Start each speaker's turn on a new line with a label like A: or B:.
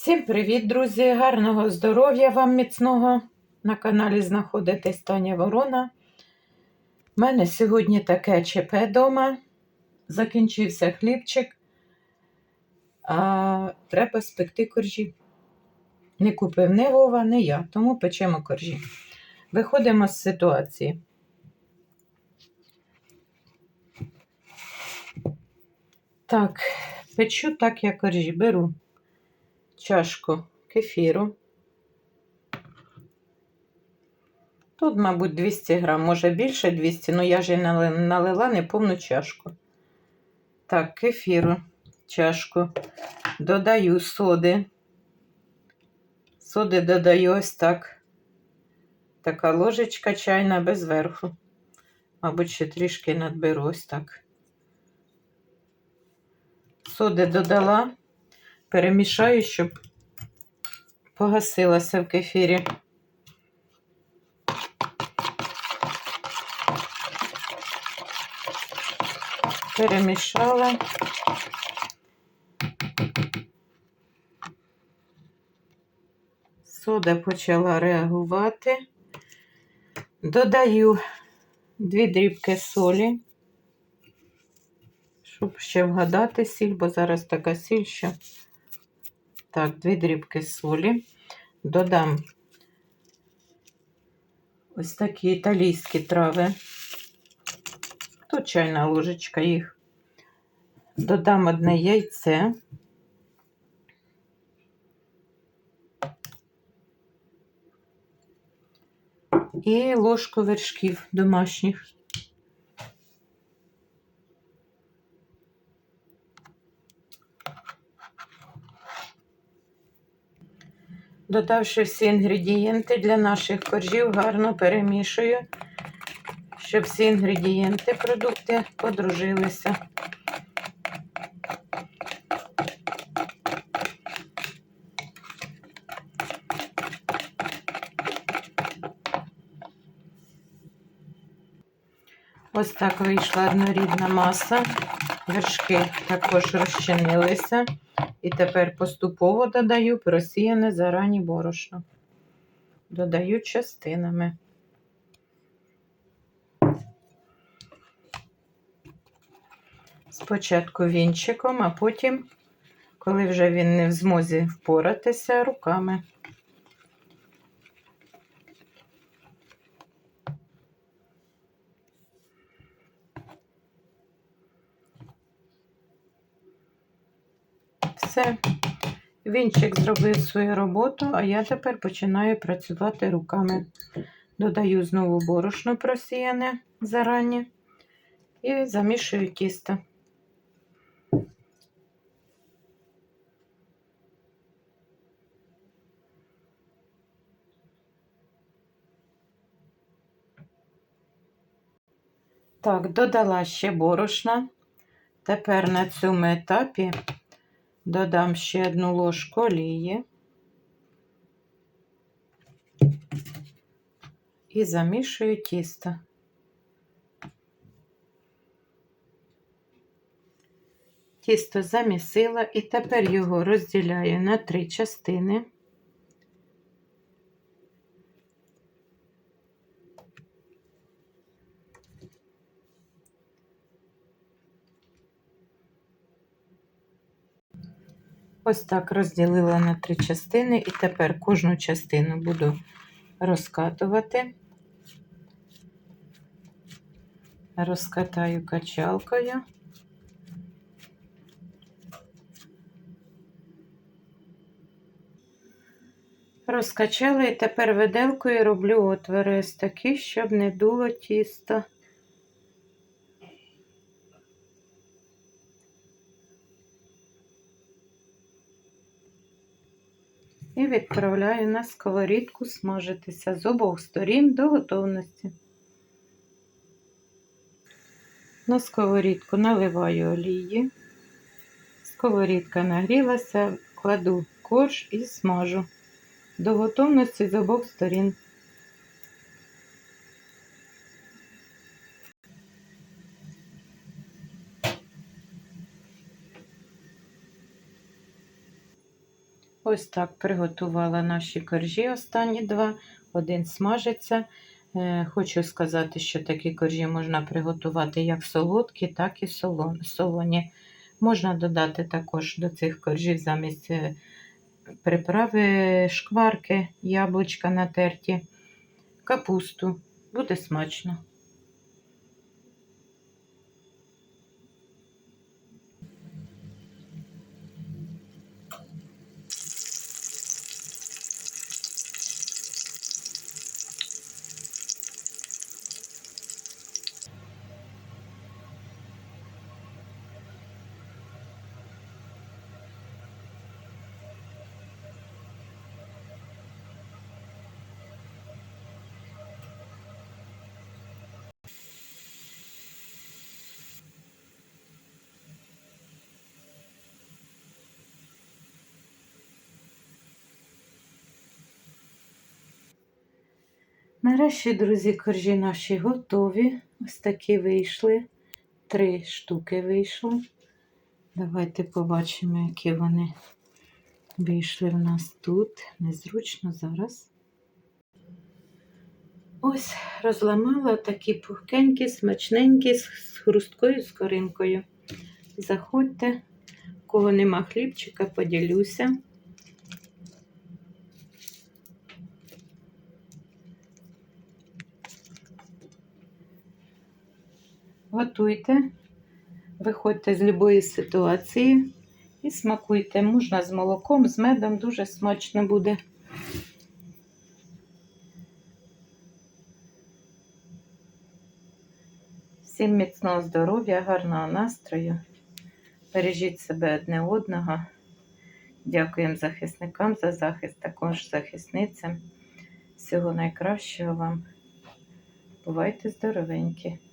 A: Всім привіт, друзі! Гарного здоров'я вам міцного. На каналі знаходитесь Таня Ворона. У мене сьогодні таке ЧП вдома. Закінчився хлібчик, а треба спекти коржі. Не купив ні Вова, ні я, тому печемо коржі. Виходимо з ситуації. Так, печу так, я коржі беру чашку кефіру. Тут, мабуть, 200 грам, може більше 200, але я ж і налила не повну чашку. Так, кефіру, чашку. Додаю соди. Соди додаю ось так. Така ложечка чайна без верху. Мабуть, ще трішки надберу ось так. Соди додала перемішаю, щоб погасилася в кефірі. Перемішала. Сода почала реагувати. Додаю дві дрібки солі, щоб ще вгадати сіль, бо зараз така сіль, що так, дві дрібки солі. Додам ось такі італійські трави. Тут чайна ложечка їх. Додам одне яйце. І ложку вершків домашніх. Додавши всі інгредієнти для наших коржів, гарно перемішую, щоб всі інгредієнти, продукти подружилися. Ось так вийшла однорідна маса. Вершки також розчинилися. І тепер поступово додаю просіяне зарані борошно. Додаю частинами. Спочатку вінчиком, а потім, коли вже він не в змозі впоратися, руками. Все. Вінчик зробив свою роботу, а я тепер починаю працювати руками. Додаю знову борошно просіяне зарані і замішую тісто. Так, додала ще борошна. Тепер на цьому етапі Додам ще одну ложку олії і замішую тісто. Тісто замісила і тепер його розділяю на три частини. Ось так розділила на три частини, і тепер кожну частину буду розкатувати, розкатаю качалкою. Розкачала і тепер виделкою роблю отвори ось такі, щоб не дуло тісто. І відправляю на сковорідку смажитися з обох сторін до готовності. На сковорідку наливаю олії, сковорідка нагрілася, кладу корж і смажу до готовності з обох сторін. Ось так приготувала наші коржі останні два. Один смажиться. Е, Хочу сказати, що такі коржі можна приготувати як солодкі, так і солоні. Можна додати також до цих коржів замість е, приправи шкварки, яблучка натерті, капусту. Буде смачно. Нарешті, друзі, коржі наші готові. Ось такі вийшли. Три штуки вийшло. Давайте побачимо, які вони вийшли в нас тут. Незручно зараз. Ось розламала такі пухкенькі, смачненькі, з з хрусткою скоринкою. Заходьте, у кого нема хлібчика, поділюся. Готуйте, виходьте з будь-якої ситуації і смакуйте. Можна з молоком, з медом, дуже смачно буде. Всім міцного здоров'я, гарного настрою. Бережіть себе одне одного. Дякуємо захисникам за захист, також захисницям. Всього найкращого вам. Бувайте здоровенькі!